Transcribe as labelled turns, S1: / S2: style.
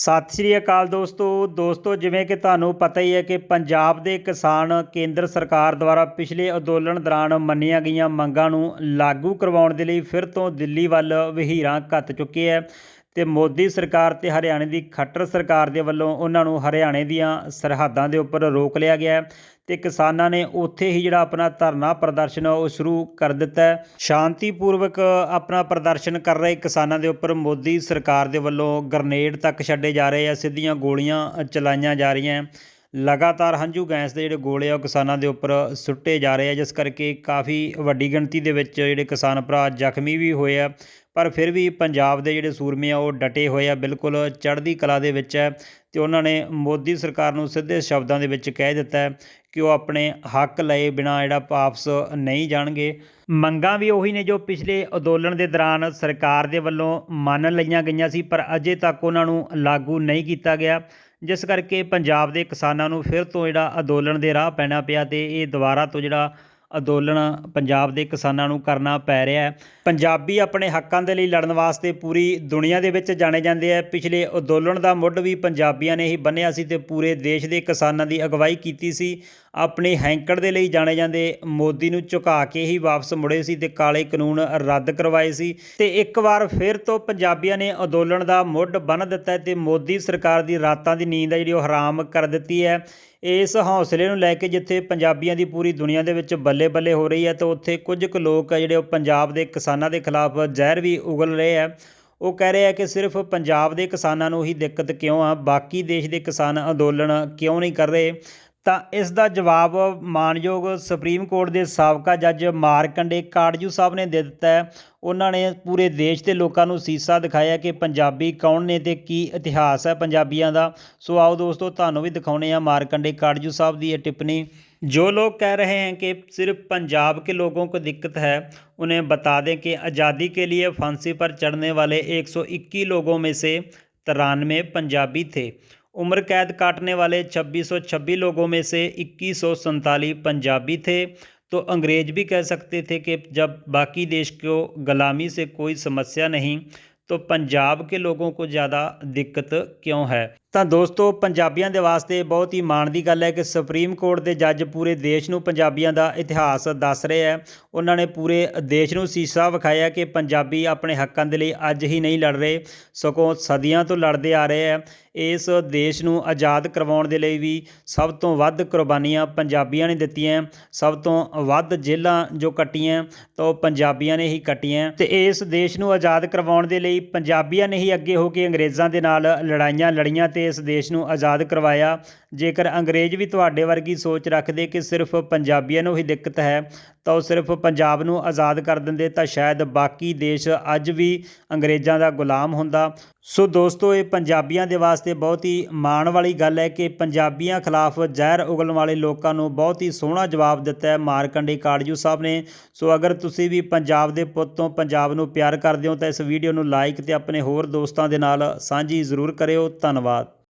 S1: ਸਤਿ ਸ਼੍ਰੀ ਅਕਾਲ ਦੋਸਤੋ। ਦੋਸਤੋ, ਜਿਵੇਂ ਕਿ ਤੁਹਾਨੂੰ ਪਤਾ ਹੀ ਹੈ ਕਿ ਪੰਜਾਬ ਦੇ ਕਿਸਾਨ ਕੇਂਦਰ ਸਰਕਾਰ ਦੁਆਰਾ ਪਿਛਲੇ ਅੰਦੋਲਨ ਦੌਰਾਨ ਮੰਨੀਆਂ ਗਈਆਂ ਮੰਗਾਂ ਨੂੰ ਲਾਗੂ ਕਰਵਾਉਣ ਦੇ ਲਈ ਫਿਰ ਤੋਂ ਦਿੱਲੀ ਵੱਲ ਵਹੀਰਾਂ ਘੱਤ ਚੁੱਕੇ ਹੈ। ਤੇ ਮੋਦੀ ਸਰਕਾਰ ਤੇ ਹਰਿਆਣੇ ਦੀ ਖੱਟਰ ਸਰਕਾਰ ਦੇ ਵੱਲੋਂ ਉਹਨਾਂ ਨੂੰ ਹਰਿਆਣੇ ਦੀਆਂ ਸਰਹੱਦਾਂ ਦੇ ਉੱਪਰ ਰੋਕ ਲਿਆ ਗਿਆ ਹੈ ਤੇ ਕਿਸਾਨਾਂ ਨੇ ਉੱਥੇ ਹੀ ਜਿਹੜਾ ਆਪਣਾ ਧਰਨਾ ਪ੍ਰਦਰਸ਼ਨ ਉਹ ਸ਼ੁਰੂ ਕਰ ਦਿੱਤਾ ਹੈ। ਸ਼ਾਂਤੀਪੂਰਵਕ ਆਪਣਾ ਪ੍ਰਦਰਸ਼ਨ ਕਰ ਰਹੇ ਕਿਸਾਨਾਂ ਦੇ ਉੱਪਰ ਮੋਦੀ ਸਰਕਾਰ ਦੇ ਵੱਲੋਂ ਗ੍ਰਨੇਡ ਤੱਕ ਛੱਡੇ ਜਾ ਰਹੇ ਆ, ਸਿੱਧੀਆਂ ਗੋਲੀਆਂ ਚਲਾਈਆਂ ਜਾ ਰਹੀਆਂ ਲਗਾਤਾਰ ਹੰਝੂ ਗੈਸ ਦੇ ਜਿਹੜੇ ਗੋਲੇ ਆ ਉਹ ਕਿਸਾਨਾਂ ਦੇ ਉੱਪਰ ਸੁੱਟੇ ਜਾ ਰਹੇ ਆ, ਜਿਸ ਕਰਕੇ ਕਾਫੀ ਵੱਡੀ ਗਿਣਤੀ ਦੇ ਵਿੱਚ ਜਿਹੜੇ ਕਿਸਾਨ ਭਰਾ ਜ਼ਖਮੀ ਵੀ ਹੋਏ ਆ। ਪਰ ਫਿਰ ਵੀ ਪੰਜਾਬ ਦੇ ਜਿਹੜੇ ਸੂਰਮੇ ਆ, ਉਹ ਡਟੇ ਹੋਏ ਆ, ਬਿਲਕੁਲ ਚੜ੍ਹਦੀ ਕਲਾ ਦੇ ਵਿੱਚ ਹੈ ਤੇ ਉਹਨਾਂ ਨੇ ਮੋਦੀ ਸਰਕਾਰ ਨੂੰ ਸਿੱਧੇ ਸ਼ਬਦਾਂ ਦੇ ਵਿੱਚ ਕਹਿ ਦਿੱਤਾ ਕਿ ਉਹ ਆਪਣੇ ਹੱਕ ਲਏ ਬਿਨਾਂ ਜਿਹੜਾ ਵਾਪਸ ਨਹੀਂ ਜਾਣਗੇ। ਮੰਗਾਂ ਵੀ ਉਹੀ ਨੇ ਜੋ ਪਿਛਲੇ ਅੰਦੋਲਨ ਦੇ ਦੌਰਾਨ ਸਰਕਾਰ ਦੇ ਵੱਲੋਂ ਮੰਨ ਲਈਆਂ ਗਈਆਂ ਸੀ, ਪਰ ਅਜੇ ਤੱਕ ਉਹਨਾਂ ਨੂੰ ਲਾਗੂ ਨਹੀਂ ਕੀਤਾ ਗਿਆ। ਜਿਸ ਕਰਕੇ ਪੰਜਾਬ ਦੇ ਕਿਸਾਨਾਂ ਨੂੰ ਫਿਰ ਤੋਂ ਜਿਹੜਾ ਅੰਦੋਲਨ ਦੇ ਰਾਹ ਪੈਣਾ ਪਿਆ ਅਤੇ ਇਹ ਦੁਬਾਰਾ ਤੋਂ ਜਿਹੜਾ ਅੰਦੋਲਨ ਪੰਜਾਬ ਦੇ ਕਿਸਾਨਾਂ ਨੂੰ ਕਰਨਾ ਪੈ ਰਿਹਾ ਹੈ। ਪੰਜਾਬੀ ਆਪਣੇ ਹੱਕਾਂ ਦੇ ਲਈ ਲੜਨ ਵਾਸਤੇ ਪੂਰੀ ਦੁਨੀਆ ਦੇ ਵਿੱਚ ਜਾਣੇ ਜਾਂਦੇ ਆ। ਪਿਛਲੇ ਅੰਦੋਲਨ ਦਾ ਮੁੱਢ ਵੀ ਪੰਜਾਬੀਆਂ ਨੇ ਹੀ ਬੰਨਿਆ ਸੀ ਤੇ ਪੂਰੇ ਦੇਸ਼ ਦੇ ਕਿਸਾਨਾਂ ਦੀ ਅਗਵਾਈ ਕੀਤੀ ਸੀ। ਆਪਣੇ ਹੈਂਕੜ ਦੇ ਲਈ ਜਾਣੇ ਜਾਂਦੇ ਮੋਦੀ ਨੂੰ ਝੁਕਾ ਕੇ ਹੀ ਵਾਪਸ ਮੁੜੇ ਸੀ ਤੇ ਕਾਲੇ ਕਾਨੂੰਨ ਰੱਦ ਕਰਵਾਏ ਸੀ। ਤੇ ਇੱਕ ਵਾਰ ਫਿਰ ਤੋਂ ਪੰਜਾਬੀਆਂ ਨੇ ਅੰਦੋਲਨ ਦਾ ਮੁੱਢ ਬੰਨ੍ਹ ਦਿੱਤਾ ਹੈ ਤੇ ਮੋਦੀ ਸਰਕਾਰ ਦੀ ਰਾਤਾਂ ਦੀ ਨੀਂਦ ਹੈ ਜਿਹੜੀ ਉਹ ਹਰਾਮ ਕਰ ਦਿੱਤੀ ਹੈ। ਇਸ ਹੌਸਲੇ ਨੂੰ ਲੈ ਕੇ ਜਿੱਥੇ ਪੰਜਾਬੀਆਂ ਦੀ ਪੂਰੀ ਦੁਨੀਆ ਦੇ ਵਿੱਚ ਬੱਲੇ ਬੱਲੇ ਬੱਲੇ ਹੋ ਰਹੀ ਹੈ ਤਾਂ ਉੱਥੇ ਕੁਝ ਕੁ ਲੋਕ ਜਿਹੜੇ ਉਹ ਪੰਜਾਬ ਦੇ ਕਿਸਾਨਾਂ ਦੇ ਖਿਲਾਫ ਜ਼ਹਿਰ ਵੀ ਉਗਲ ਰਹੇ ਆ। ਉਹ ਕਹਿ ਰਹੇ ਆ ਕਿ ਸਿਰਫ ਪੰਜਾਬ ਦੇ ਕਿਸਾਨਾਂ ਨੂੰ ਹੀ ਦਿੱਕਤ ਕਿਉਂ ਆ, ਬਾਕੀ ਦੇਸ਼ ਦੇ ਕਿਸਾਨ ਅੰਦੋਲਨ ਕਿਉਂ ਨਹੀਂ ਕਰ ਰਹੇ? ਤਾਂ ਇਸ ਦਾ ਜਵਾਬ ਮਾਨਯੋਗ ਸੁਪਰੀਮ ਕੋਰਟ ਦੇ ਸਾਬਕਾ ਜੱਜ ਮਾਰਕੰਡੇ ਕਾੜਜੂ ਸਾਹਿਬ ਨੇ ਦੇ ਦਿੱਤਾ ਹੈ। ਉਹਨਾਂ ਨੇ ਪੂਰੇ ਦੇਸ਼ ਦੇ ਲੋਕਾਂ ਨੂੰ ਸੀਸਾ ਦਿਖਾਇਆ ਕਿ ਪੰਜਾਬੀ ਕੌਣ ਨੇ ਤੇ ਕੀ ਇਤਿਹਾਸ ਹੈ ਪੰਜਾਬੀਆਂ ਦਾ। ਸੋ ਆਓ ਦੋਸਤੋ, ਤੁਹਾਨੂੰ ਵੀ ਦਿਖਾਉਣੇ ਆ ਮਾਰਕੰਡੇ ਕਾੜਜੂ ਸਾਹਿਬ ਦੀ ਇਹ ਟਿੱਪਣੀ। जो लोग कह रहे हैं कि सिर्फ़ पंजाब के लोगों को दिक्कत है, उन्हें बता दें कि आज़ादी के लिए फांसी पर चढ़ने वाले 121 लोगों में से तिरानवे पंजाबी थे। उम्र कैद काटने वाले 2626 लोगों में से इक्कीस पंजाबी थे। तो अंग्रेज़ भी कह सकते थे कि जब बाकी देश को गुलामी से कोई समस्या नहीं तो पंजाब के लोगों को ज़्यादा दिक्कत क्यों है? ਤਾਂ ਦੋਸਤੋ, ਪੰਜਾਬੀਆਂ ਦੇ ਵਾਸਤੇ ਬਹੁਤ ਹੀ ਮਾਣ ਦੀ ਗੱਲ ਹੈ ਕਿ ਸੁਪਰੀਮ ਕੋਰਟ ਦੇ ਜੱਜ ਪੂਰੇ ਦੇਸ਼ ਨੂੰ ਪੰਜਾਬੀਆਂ ਦਾ ਇਤਿਹਾਸ ਦੱਸ ਰਹੇ ਹੈ। ਉਹਨਾਂ ਨੇ ਪੂਰੇ ਦੇਸ਼ ਨੂੰ ਸੀਸਾ ਵਿਖਾਇਆ ਕਿ ਪੰਜਾਬੀ ਆਪਣੇ ਹੱਕਾਂ ਦੇ ਲਈ ਅੱਜ ਹੀ ਨਹੀਂ ਲੜ ਰਹੇ, ਸਗੋਂ ਸਦੀਆਂ ਤੋਂ ਲੜਦੇ ਆ ਰਹੇ ਹੈ। ਇਸ ਦੇਸ਼ ਨੂੰ ਆਜ਼ਾਦ ਕਰਵਾਉਣ ਦੇ ਲਈ ਵੀ ਸਭ ਤੋਂ ਵੱਧ ਕੁਰਬਾਨੀਆਂ ਪੰਜਾਬੀਆਂ ਨੇ ਦਿੱਤੀਆਂ ਸਭ ਤੋਂ ਵੱਧ ਜੇਲ੍ਹਾਂ ਜੋ ਕੱਟੀਆਂ ਤਾਂ ਉਹ ਪੰਜਾਬੀਆਂ ਨੇ ਹੀ ਕੱਟੀਆਂ ਤੇ ਇਸ ਦੇਸ਼ ਨੂੰ ਆਜ਼ਾਦ ਕਰਵਾਉਣ ਦੇ ਲਈ ਪੰਜਾਬੀਆਂ ਨੇ ਹੀ ਅੱਗੇ ਹੋ ਕੇ ਅੰਗਰੇਜ਼ਾਂ ਦੇ ਨਾਲ ਲੜਾਈਆਂ ਲੜੀਆਂ ਤੇ ਇਸ ਦੇਸ਼ ਨੂੰ ਆਜ਼ਾਦ ਕਰਵਾਇਆ ਜੇਕਰ ਅੰਗਰੇਜ਼ ਵੀ ਤੁਹਾਡੇ ਵਰਗੀ ਸੋਚ ਰੱਖਦੇ ਕਿ ਸਿਰਫ ਪੰਜਾਬੀਆਂ ਨੂੰ ਹੀ ਦਿੱਕਤ ਹੈ, ਤਾਂ ਉਹ ਸਿਰਫ ਪੰਜਾਬ ਨੂੰ ਆਜ਼ਾਦ ਕਰ ਦਿੰਦੇ, ਤਾਂ ਸ਼ਾਇਦ ਬਾਕੀ ਦੇਸ਼ ਅੱਜ ਵੀ ਅੰਗਰੇਜ਼ਾਂ ਦਾ ਗੁਲਾਮ ਹੁੰਦਾ। ਸੋ ਦੋਸਤੋ, ਇਹ ਪੰਜਾਬੀਆਂ ਦੇ ਵਾਸਤੇ ਬਹੁਤ ਹੀ ਮਾਣ ਵਾਲੀ ਗੱਲ ਹੈ ਕਿ ਪੰਜਾਬੀਆਂ ਖਿਲਾਫ ਜ਼ਹਿਰ ਉਗਲਣ ਵਾਲੇ ਲੋਕਾਂ ਨੂੰ ਬਹੁਤ ਹੀ ਸੋਹਣਾ ਜਵਾਬ ਦਿੱਤਾ ਹੈ ਮਾਰਕੰਡੇ ਕਾੜਜੂ ਸਾਹਿਬ ਨੇ। ਸੋ ਅਗਰ ਤੁਸੀਂ ਵੀ ਪੰਜਾਬ ਦੇ ਪੁੱਤ ਤੋਂ ਪੰਜਾਬ ਨੂੰ ਪਿਆਰ ਕਰਦੇ ਹੋ, ਤਾਂ ਇਸ ਵੀਡੀਓ ਨੂੰ ਲਾਈਕ ਤੇ ਆਪਣੇ ਹੋਰ ਦੋਸਤਾਂ ਦੇ ਨਾਲ ਸਾਂਝੀ ਜ਼ਰੂਰ ਕਰਿਓ। ਧੰਨਵਾਦ।